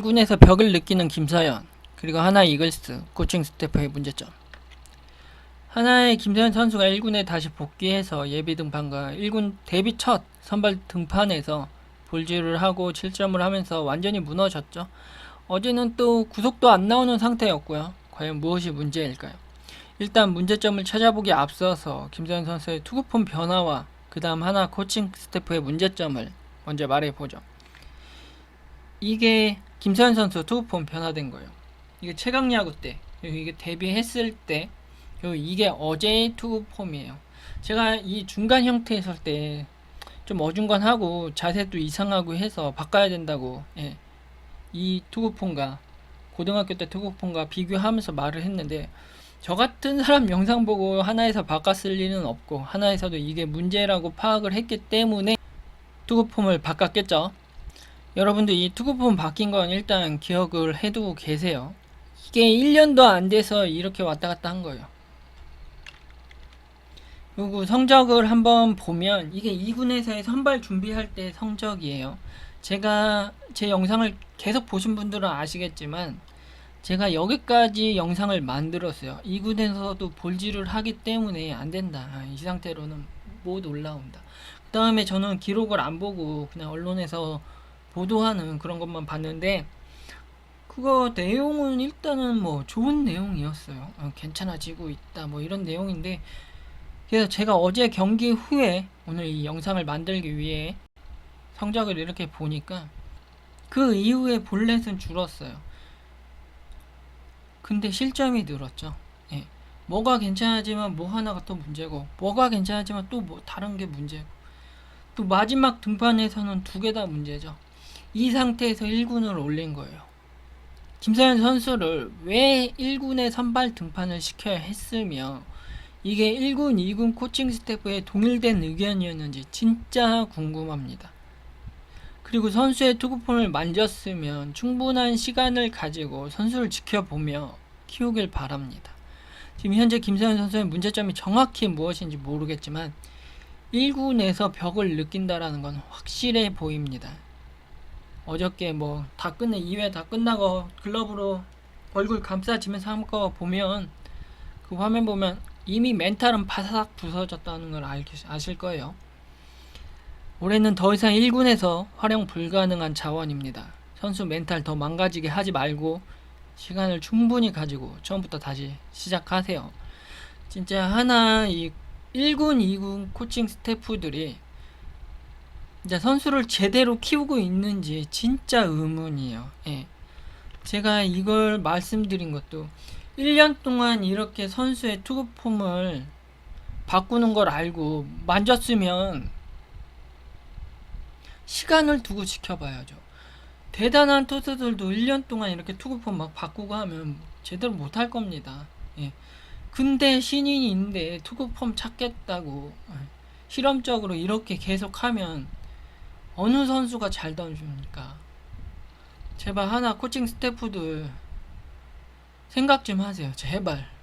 1군에서 벽을 느끼는 김서현 그리고 하나 이글스 코칭 스태프의 문제점 하나의 김서현 선수가 1군에 다시 복귀해서 예비 등판과 1군 데뷔 첫 선발 등판에서 볼질을 하고 7점을 하면서 완전히 무너졌죠. 어제는 또 구속도 안 나오는 상태였고요. 과연 무엇이 문제일까요? 일단 문제점을 찾아보기 앞서서 김서현 선수의 투구폼 변화와 그 다음 하나 코칭 스태프의 문제점을 먼저 말해보죠. 이게 김서현 선수 투구폼 변화된 거예요. 이게 최강 야구 때 그리고 이게 데뷔했을 때 이게 어제의 투구폼이에요. 제가 이 중간 형태 있을 때좀 어중간하고 자세도 이상하고 해서 바꿔야 된다고 예. 이 투구폼과 고등학교 때 투구폼과 비교하면서 말을 했는데 저 같은 사람 영상 보고 하나에서 바꿨을 리는 없고 하나에서도 이게 문제라고 파악을 했기 때문에 투구폼을 바꿨겠죠. 여러분들 이 투구폼 바뀐 건 일단 기억을 해두고 계세요. 이게 1년도 안 돼서 이렇게 왔다 갔다 한 거예요. 그리고 성적을 한번 보면 이게 2군에서의 선발 준비할 때 성적이에요. 제가 제 영상을 계속 보신 분들은 아시겠지만 제가 여기까지 영상을 만들었어요. 2군에서도 볼질을 하기 때문에 안 된다. 아, 이 상태로는 못 올라온다. 그 다음에 저는 기록을 안 보고 그냥 언론에서 보도하는 그런 것만 봤는데 그거 내용은 일단은 뭐 좋은 내용이었어요. 어, 괜찮아지고 있다 뭐 이런 내용인데 그래서 제가 어제 경기 후에 오늘 이 영상을 만들기 위해 성적을 이렇게 보니까 그 이후에 볼넷은 줄었어요. 근데 실점이 늘었죠. 예. 뭐가 괜찮아지만 뭐 하나가 또 문제고, 뭐가 괜찮아지만 또 뭐 다른 게 문제고, 또 마지막 등판에서는 두 개 다 문제죠. 이 상태에서 1군을 올린 거예요. 김서현 선수를 왜 1군에 선발 등판을 시켜야 했으며, 이게 1군, 2군 코칭 스태프의 동일된 의견이었는지 진짜 궁금합니다. 그리고 선수의 투구폼을 만졌으면 충분한 시간을 가지고 선수를 지켜보며 키우길 바랍니다. 지금 현재 김세현 선수의 문제점이 정확히 무엇인지 모르겠지만 1군에서 벽을 느낀다라는 건 확실해 보입니다. 어저께 뭐 다 끝내 2회 다 끝나고 글러브로 얼굴 감싸지면서 한 거 보면 그 화면 보면 이미 멘탈은 바삭 부서졌다는 걸 알, 아실 거예요. 올해는 더 이상 1군에서 활용 불가능한 자원입니다. 선수 멘탈 더 망가지게 하지 말고 시간을 충분히 가지고 처음부터 다시 시작하세요. 진짜 하나 이 1군, 2군 코칭 스태프들이 진짜 선수를 제대로 키우고 있는지 진짜 의문이에요. 예. 제가 이걸 말씀드린 것도 1년 동안 이렇게 선수의 투구 폼을 바꾸는 걸 알고 만졌으면 시간을 두고 지켜봐야죠. 대단한 투수들도 1년 동안 이렇게 투구폼 막 바꾸고 하면 제대로 못 할 겁니다. 예. 근데 신인인데 투구폼 찾겠다고 예. 실험적으로 이렇게 계속 하면 어느 선수가 잘 던집니까? 제발 하나 코칭 스태프들 생각 좀 하세요. 제발.